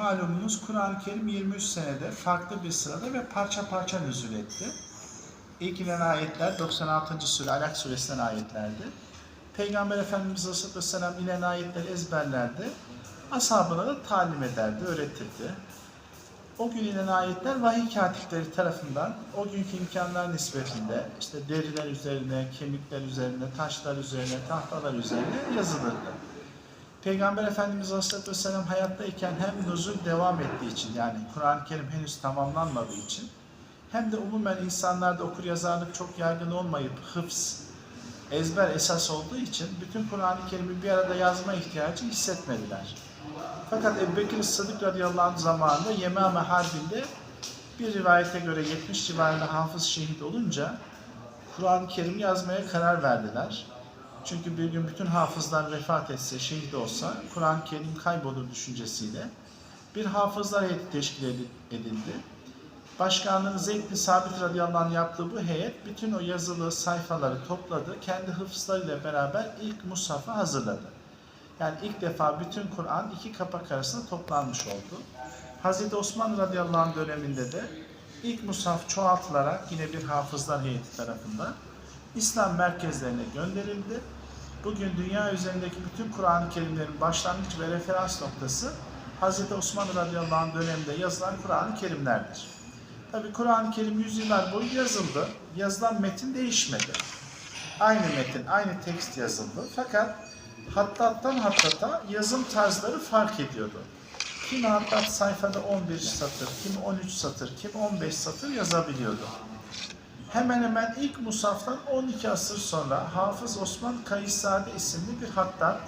malumunuz Kur'an-ı Kerim 23 senede farklı bir sırada ve parça parça nüzul etti. İlk inen ayetler 96. sure Alak suresinden ayetlerdi. Peygamber Efendimiz Aleyhisselam inen ayetleri ezberlerdi. Ashabına da talim ederdi, öğretirdi. O gün inen ayetler vahiy katipleri tarafından o günkü imkanlar nispetinde işte deriler üzerine, kemikler üzerine, taşlar üzerine, tahtalar üzerine yazılırdı. Peygamber Efendimiz Aleyhisselam hayattayken hem nuzul devam ettiği için yani Kur'an-ı Kerim henüz tamamlanmadığı için hem de umumen insanlarda okur yazarlık çok yaygın olmayıp hıfz, ezber esas olduğu için bütün Kur'an-ı Kerim'i bir arada yazma ihtiyacı hissetmediler. Fakat Ebu Bekir Sıddık radıyallahu anh zamanında Yemame Harbi'nde bir rivayete göre 70 civarında hafız şehit olunca Kur'an-ı Kerim yazmaya karar verdiler. Çünkü bir gün bütün hafızlar vefat etse, şehit olsa Kur'an-ı Kerim kaybolur düşüncesiyle bir hafızlar heyeti teşkil edi- edildi. Başkanlığını Zeyd Sabit radıyallahu anh yaptığı bu heyet bütün o yazılı sayfaları topladı. Kendi hıfızlarıyla beraber ilk mushafı hazırladı. Yani ilk defa bütün Kur'an iki kapak arasında toplanmış oldu. Hazreti Osman radıyallahu anh döneminde de ilk mushaf çoğaltılarak yine bir hafızlar heyeti tarafından İslam merkezlerine gönderildi. Bugün dünya üzerindeki bütün Kur'an-ı Kerimlerin başlangıç ve referans noktası Hazreti Osman radıyallahu anh döneminde yazılan Kur'an-ı Kerimlerdir. Tabi Kur'an-ı Kerim yüzyıllar boyu yazıldı. Yazılan metin değişmedi. Aynı metin, aynı tekst yazıldı. Fakat hattattan hattata yazım tarzları fark ediyordu. Kimi hattat sayfada 11 satır, kimi 13 satır, kimi 15 satır yazabiliyordu. Hemen hemen ilk Musaf'tan 12 asır sonra Hafız Osman Kayıssade isimli bir hattat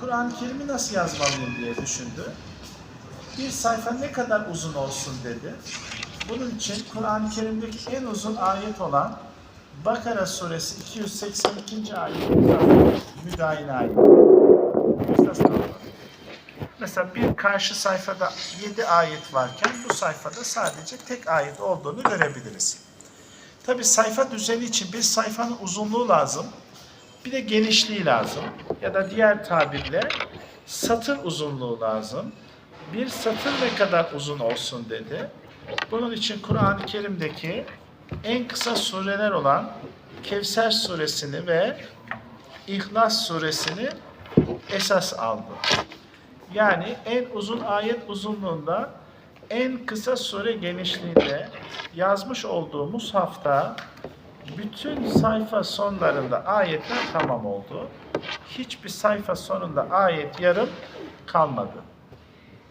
Kur'an-ı Kerim'i nasıl yazmalıyım diye düşündü. Bir sayfa ne kadar uzun olsun dedi. Bunun için Kur'an-ı Kerim'deki en uzun ayet olan Bakara suresi 282. ayet müdahil ayet. Mesela bir karşı sayfada 7 ayet varken bu sayfada sadece tek ayet olduğunu görebiliriz. Tabi sayfa düzeni için bir sayfanın uzunluğu lazım. Bir de genişliği lazım. Ya da diğer tabirle satır uzunluğu lazım. Bir satır ne kadar uzun olsun dedi. Bunun için Kur'an-ı Kerim'deki en kısa sureler olan Kevser suresini ve İhlas suresini esas aldı. Yani en uzun ayet uzunluğunda en kısa sure genişliğinde yazmış olduğu mushafta bütün sayfa sonlarında ayetler tamam oldu. Hiçbir sayfa sonunda ayet yarım kalmadı.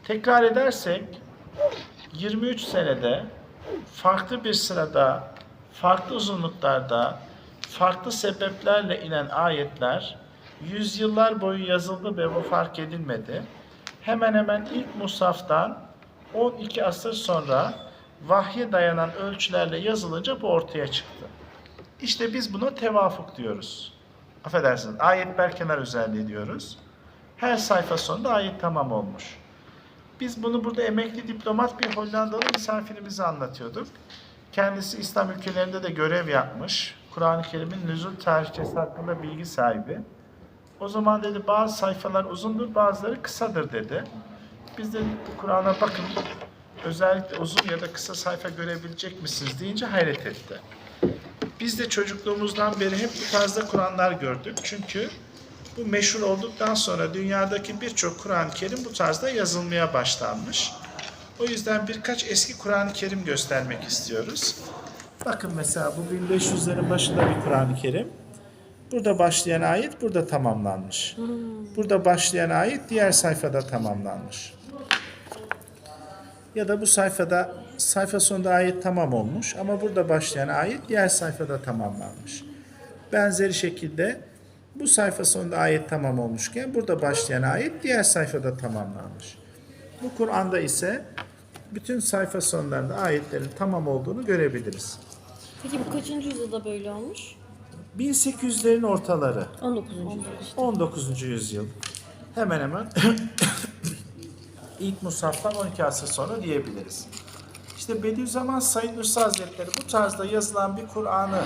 Tekrar edersek 23 senede farklı bir sırada, farklı uzunluklarda, farklı sebeplerle inen ayetler yüzyıllar boyu yazıldı ve bu fark edilmedi. Hemen hemen ilk Musaf'tan 12 asır sonra vahye dayanan ölçülerle yazılınca bu ortaya çıktı. İşte biz buna tevafuk diyoruz. Affedersiniz, ayet berkenar özelliği diyoruz. Her sayfa sonunda ayet tamam olmuş. Biz bunu burada emekli diplomat bir Hollandalı misafirimize anlatıyorduk. Kendisi İslam ülkelerinde de görev yapmış. Kur'an-ı Kerim'in nüzul tarihçesi hakkında bilgi sahibi. O zaman dedi bazı sayfalar uzundur, bazıları kısadır dedi. Biz de bu Kur'an'a bakın özellikle uzun ya da kısa sayfa görebilecek misiniz deyince hayret etti. Biz de çocukluğumuzdan beri hep bu tarzda Kur'anlar gördük. Çünkü bu meşhur olduktan sonra dünyadaki birçok Kur'an-ı Kerim bu tarzda yazılmaya başlanmış. O yüzden birkaç eski Kur'an-ı Kerim göstermek istiyoruz. Bakın mesela bu 1500'lerin başında bir Kur'an-ı Kerim. Burada başlayan ayet burada tamamlanmış. Burada başlayan ayet diğer sayfada tamamlanmış. Ya da bu sayfada sayfa sonunda ayet tamam olmuş ama burada başlayan ayet diğer sayfada tamamlanmış. Benzeri şekilde bu sayfa sonunda ayet tamam olmuşken burada başlayan ayet diğer sayfada tamamlanmış. Bu Kur'an'da ise bütün sayfa sonlarında ayetlerin tamam olduğunu görebiliriz. Peki bu kaçıncı yüzyılda böyle olmuş? 1800'lerin ortaları. 19. yüzyıl işte. 19. yüzyıl. Hemen hemen ilk Musaf'tan 12 asır sonra diyebiliriz. İşte Bediüzzaman Said Nursi Hazretleri bu tarzda yazılan bir Kur'an'ı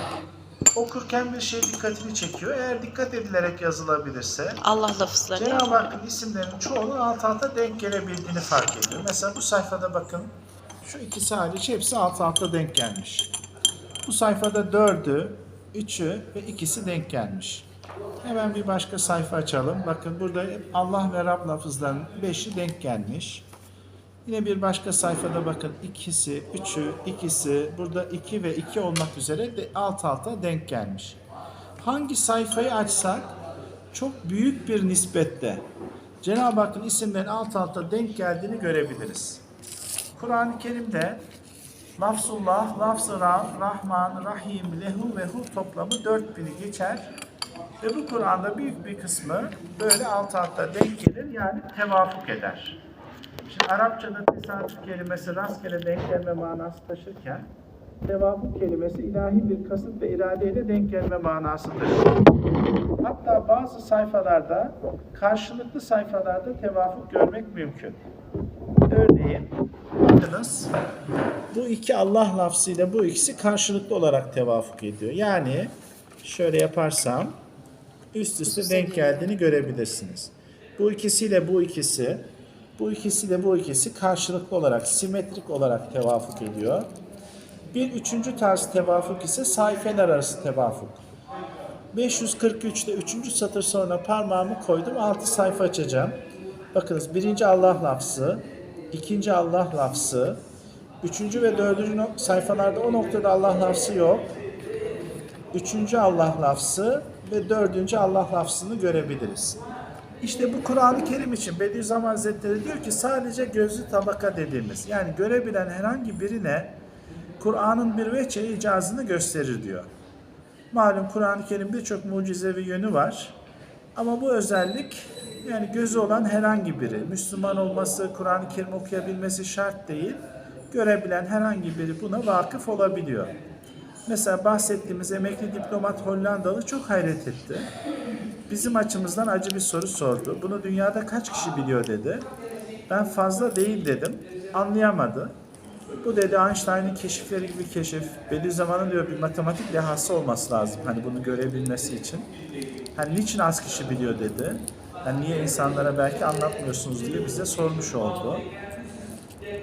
okurken bir şey dikkatini çekiyor. Eğer dikkat edilerek yazılabilirse Allah lafızları. Cenab-ı Hakk'ın isimlerinin çoğunun alt alta denk gelebildiğini fark ediyor. Mesela bu sayfada bakın şu ikisi hariç hepsi alt alta denk gelmiş. Bu sayfada dördü, üçü ve ikisi denk gelmiş. Hemen bir başka sayfa açalım. Bakın burada Allah ve Rab lafızlarının beşi denk gelmiş. Yine bir başka sayfada bakın ikisi, üçü, ikisi, burada iki ve iki olmak üzere de alt alta denk gelmiş. Hangi sayfayı açsak çok büyük bir nispette Cenab-ı Hakk'ın isimlerin alt alta denk geldiğini görebiliriz. Kur'an-ı Kerim'de Lafzullah, Lafz-ı Rahman, Rahim, Lehu ve Hu toplamı 4000'i geçer. Ve bu Kur'an'da büyük bir kısmı böyle alt alta denk gelir yani tevafuk eder. Şimdi Arapçada tesadüf kelimesi rastgele denk gelme manası taşırken tevafuk kelimesi ilahi bir kasıt ve iradeyle denk gelme manası taşır. Hatta bazı sayfalarda karşılıklı sayfalarda tevafuk görmek mümkün. Örneğin bakınız bu iki Allah lafzıyla bu ikisi karşılıklı olarak tevafuk ediyor. Yani şöyle yaparsam üst üste denk geldiğini görebilirsiniz. Bu ikisiyle bu ikisi, bu ikisiyle bu ikisi karşılıklı olarak, simetrik olarak tevafuk ediyor. Bir üçüncü tarz tevafuk ise sayfeler arası tevafuk. 543'te üçüncü satır sonra parmağımı koydum. Altı sayfa açacağım. Bakınız birinci Allah lafzı, ikinci Allah lafzı, üçüncü ve dördüncü sayfalarda o noktada Allah lafzı yok. Üçüncü Allah lafzı ve dördüncü Allah lafzını görebiliriz. İşte bu Kur'an-ı Kerim için Bediüzzaman Hazretleri diyor ki sadece gözlü tabaka dediğimiz yani görebilen herhangi birine Kur'an'ın bir veçe icazını gösterir diyor. Malum Kur'an-ı Kerim birçok mucizevi yönü var. Ama bu özellik yani gözü olan herhangi biri, Müslüman olması, Kur'an-ı Kerim okuyabilmesi şart değil. Görebilen herhangi biri buna vakıf olabiliyor. Mesela bahsettiğimiz emekli diplomat Hollandalı çok hayret etti. Bizim açımızdan acı bir soru sordu. Bunu dünyada kaç kişi biliyor dedi. Ben fazla değil dedim. Anlayamadı. Bu dedi Einstein'ın keşifleri gibi keşif. Bediüzzaman'ın diyor bir matematik dehası olması lazım. Hani bunu görebilmesi için. Hani niçin az kişi biliyor dedi. Hani niye insanlara belki anlatmıyorsunuz diye bize sormuş oldu.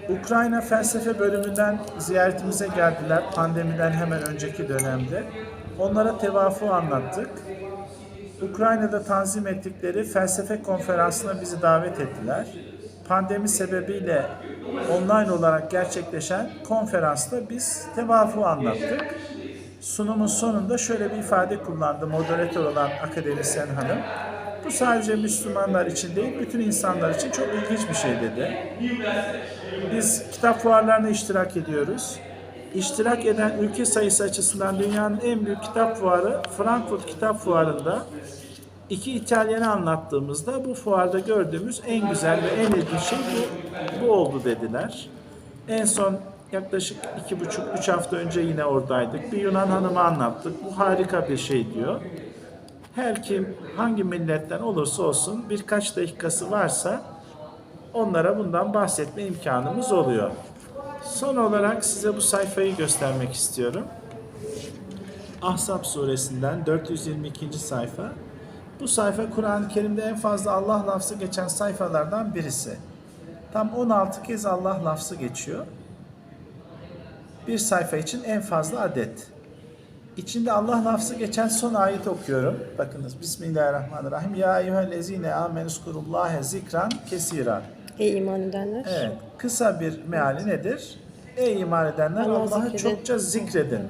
Ukrayna felsefe bölümünden ziyaretimize geldiler pandemiden hemen önceki dönemde. Onlara tevafu anlattık. Ukrayna'da tanzim ettikleri felsefe konferansına bizi davet ettiler. Pandemi sebebiyle online olarak gerçekleşen konferansta biz tevafu anlattık. Sunumun sonunda şöyle bir ifade kullandı moderatör olan akademisyen hanım. Bu sadece Müslümanlar için değil, bütün insanlar için çok ilginç bir şey dedi. Biz kitap fuarlarına iştirak ediyoruz. İştirak eden ülke sayısı açısından dünyanın en büyük kitap fuarı Frankfurt Kitap Fuarı'nda iki İtalyanı anlattığımızda bu fuarda gördüğümüz en güzel ve en ilginç şey bu, bu oldu dediler. En son yaklaşık iki buçuk, üç hafta önce yine oradaydık. Bir Yunan hanıma anlattık. Bu harika bir şey diyor. Her kim hangi milletten olursa olsun birkaç dakikası varsa onlara bundan bahsetme imkanımız oluyor. Son olarak size bu sayfayı göstermek istiyorum. Ahzab suresinden 422. sayfa. Bu sayfa Kur'an-ı Kerim'de en fazla Allah lafzı geçen sayfalardan birisi. Tam 16 kez Allah lafzı geçiyor. Bir sayfa için en fazla adet. İçinde Allah lafzı geçen son ayet okuyorum. Bakınız Bismillahirrahmanirrahim. Ya eyyühellezine amenuskurullahe zikran kesiran. Ey iman edenler. Evet. Kısa bir meali nedir? Ey iman edenler Allah Allah'ı zikredin. çokça zikredin.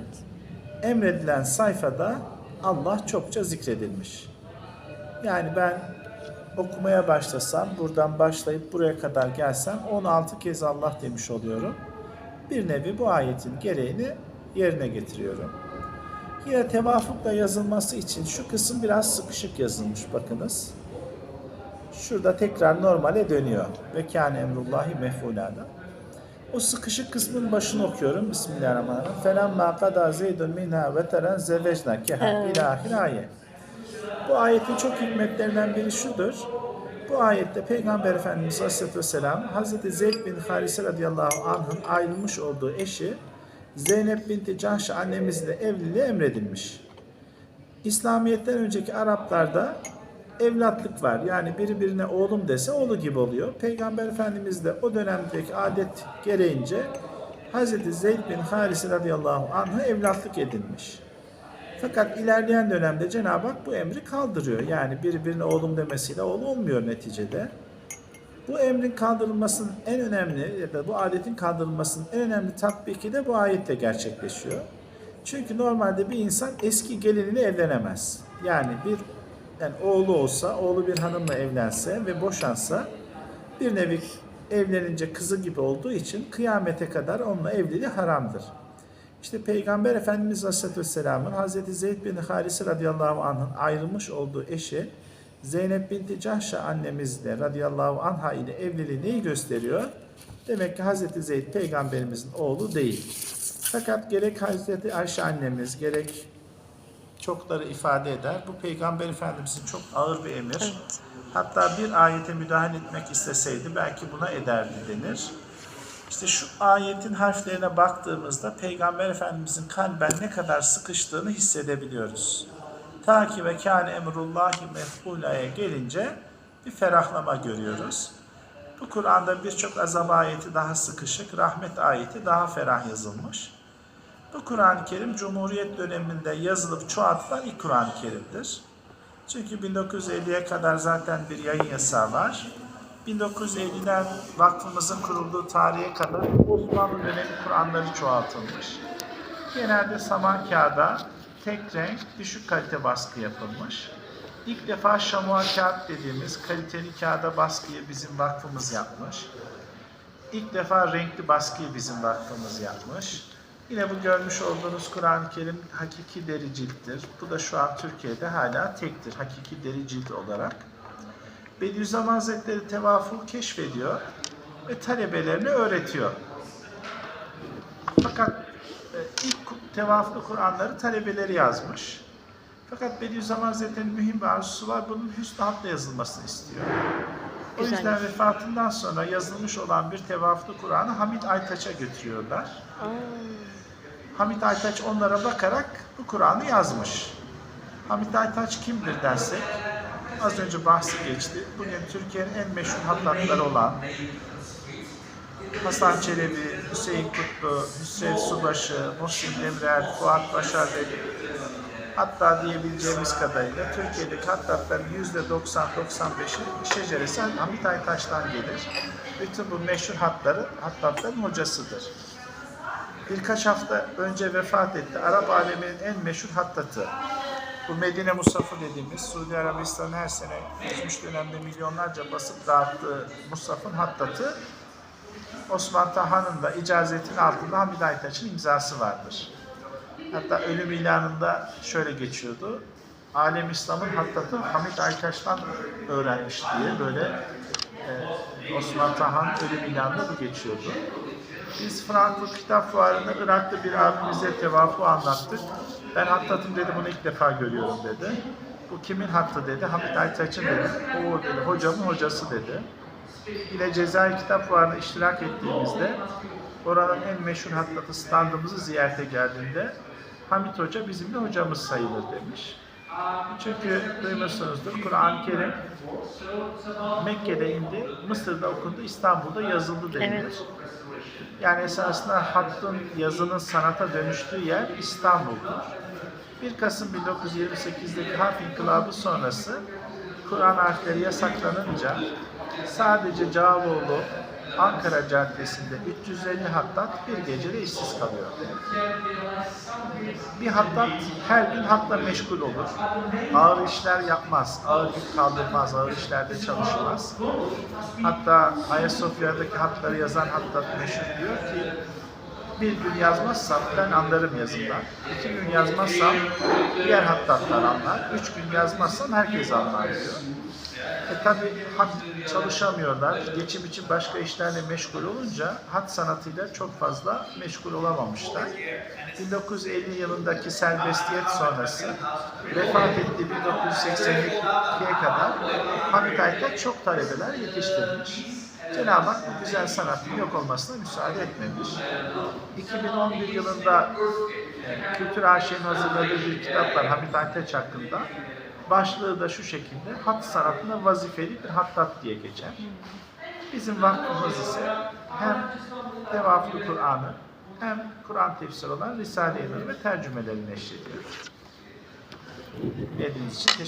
Emredilen sayfada Allah çokça zikredilmiş. Yani ben okumaya başlasam, buradan başlayıp buraya kadar gelsem 16 kez Allah demiş oluyorum. Bir nevi bu ayetin gereğini yerine getiriyorum. Yine tevafukla yazılması için şu kısım biraz sıkışık yazılmış bakınız. Şurada tekrar normale dönüyor. Ve kâne emrullahi mef'ulâda. O sıkışık kısmın başını okuyorum. Bismillahirrahmanirrahim. Felemma kadâ zeydun minhâ veteren zevecnâ keha ilâhir ayet. Bu ayetin çok hikmetlerinden biri şudur. Bu ayette Peygamber Efendimiz Aleyhisselatü Vesselam Hazreti Zeyd bin Harise radıyallahu anh'ın ayrılmış olduğu eşi Zeynep binti Cahşe annemizle evliliği emredilmiş. İslamiyet'ten önceki Araplarda evlatlık var. Yani biri birine oğlum dese oğlu gibi oluyor. Peygamber Efendimiz de o dönemdeki adet gereğince Hz. Zeyd bin Haris radıyallahu anh'a evlatlık edinmiş. Fakat ilerleyen dönemde Cenab-ı Hak bu emri kaldırıyor. Yani biri birine oğlum demesiyle oğlu olmuyor neticede. Bu emrin kaldırılmasının en önemli ya da bu adetin kaldırılmasının en önemli tatbiki de bu ayetle gerçekleşiyor. Çünkü normalde bir insan eski geliniyle evlenemez. Yani bir yani oğlu olsa, oğlu bir hanımla evlense ve boşansa bir nevi evlenince kızı gibi olduğu için kıyamete kadar onunla evliliği haramdır. İşte Peygamber Efendimiz Aleyhisselatü Vesselam'ın Hazreti Zeyd bin Harise radıyallahu anh'ın ayrılmış olduğu eşi Zeynep binti Cahşa annemizle radıyallahu anha ile evliliği neyi gösteriyor? Demek ki Hazreti Zeyd peygamberimizin oğlu değil. Fakat gerek Hazreti Ayşe annemiz gerek çokları ifade eder. Bu Peygamber Efendimizin çok ağır bir emir. Evet. Hatta bir ayete müdahale etmek isteseydi belki buna ederdi denir. İşte şu ayetin harflerine baktığımızda Peygamber Efendimizin kalben ne kadar sıkıştığını hissedebiliyoruz. Ta ki ve kâne emrullahi mef'ulaya gelince bir ferahlama görüyoruz. Bu Kur'an'da birçok azap ayeti daha sıkışık, rahmet ayeti daha ferah yazılmış. Bu Kur'an-ı Kerim Cumhuriyet döneminde yazılıp çoğaltılan ilk Kur'an-ı Kerim'dir. Çünkü 1950'ye kadar zaten bir yayın yasağı var. 1950'den vakfımızın kurulduğu tarihe kadar Osmanlı dönemi Kur'anları çoğaltılmış. Genelde saman kağıda tek renk, düşük kalite baskı yapılmış. İlk defa şamua kağıt dediğimiz kaliteli kağıda baskıyı bizim vakfımız yapmış. İlk defa renkli baskıyı bizim vakfımız yapmış. Yine bu görmüş olduğunuz Kur'an-ı Kerim hakiki deri cilttir. Bu da şu an Türkiye'de hala tektir hakiki deri cilt olarak. Bediüzzaman Hazretleri tevafuğu keşfediyor ve talebelerine öğretiyor. Fakat e, ilk tevaflı Kur'anları talebeleri yazmış. Fakat Bediüzzaman Hazretleri'nin mühim bir arzusu var. Bunun hüsnü hatla yazılmasını istiyor. O Güzel. yüzden vefatından sonra yazılmış olan bir tevaflı Kur'an'ı Hamit Aytaç'a götürüyorlar. Aa, Hamit Aytaç onlara bakarak bu Kur'an'ı yazmış. Hamit Aytaç kimdir dersek, az önce bahsi geçti. Bugün Türkiye'nin en meşhur hattatları olan Hasan Çelebi, Hüseyin Kutlu, Hüseyin Subaşı, Muhsin Demirel, Fuat Başar Veli, hatta diyebileceğimiz kadarıyla Türkiye'deki hattatların %90-95'i şeceresi Hamit Aytaç'tan gelir. Bütün bu meşhur hatları, hattatların hocasıdır birkaç hafta önce vefat etti. Arap aleminin en meşhur hattatı. Bu Medine Musafı dediğimiz Suudi Arabistan'ın her sene geçmiş dönemde milyonlarca basıp dağıttığı Musaf'ın hattatı Osman Tahan'ın da icazetin altında Hamid Aytaç'ın imzası vardır. Hatta ölüm ilanında şöyle geçiyordu. Alem İslam'ın hattatı Hamid Aytaç'tan öğrenmiş diye böyle e, Osman Tahan ölüm ilanında bu geçiyordu. Biz Frankfurt Kitap Fuarı'nda Irak'ta bir abimize tevafu anlattık. Ben hattatım dedi, bunu ilk defa görüyorum dedi. Bu kimin hattı dedi, Hamit Aytaç'ın dedi. O dedi, hocamın hocası dedi. Yine Cezayir Kitap Fuarı'na iştirak ettiğimizde oranın en meşhur hattatı standımızı ziyarete geldiğinde Hamit Hoca bizim de hocamız sayılır demiş. Çünkü duymuşsunuzdur Kur'an-ı Kerim Mekke'de indi, Mısır'da okundu, İstanbul'da yazıldı denilir. Evet. Yani esasında hattın yazının sanata dönüştüğü yer İstanbul'dur. 1 Kasım 1928'deki harf inkılabı sonrası Kur'an harfleri yasaklanınca sadece Cağaloğlu Ankara Caddesi'nde 350 hattat bir gecede işsiz kalıyor. Bir hattat her gün hatla meşgul olur. Ağır işler yapmaz, ağır yük kaldırmaz, ağır işlerde çalışmaz. Hatta Ayasofya'daki hatları yazan hattat meşhur diyor ki bir gün yazmazsam ben anlarım yazımdan. İki gün yazmazsam diğer hattatlar anlar. Üç gün yazmazsam herkes anlar diyor. E tabi hat çalışamıyorlar. Geçim için başka işlerle meşgul olunca hat sanatıyla çok fazla meşgul olamamışlar. 1950 yılındaki serbestiyet sonrası vefat ettiği 1982'ye kadar Hamit Aytaç çok talebeler yetiştirmiş. Cenab-ı Hak bu güzel sanatın yok olmasına müsaade etmemiş. 2011 yılında e, Kültür AŞ'nin hazırladığı bir kitap var Hamit Ayteç hakkında. Başlığı da şu şekilde, hat sanatında vazifeli bir hattat diye geçer. Bizim vakfımız ise hem Devaflı Kur'an'ı hem Kur'an tefsiri olan Risale-i ve tercümelerini neşrediyor. Dediğiniz için teşekkür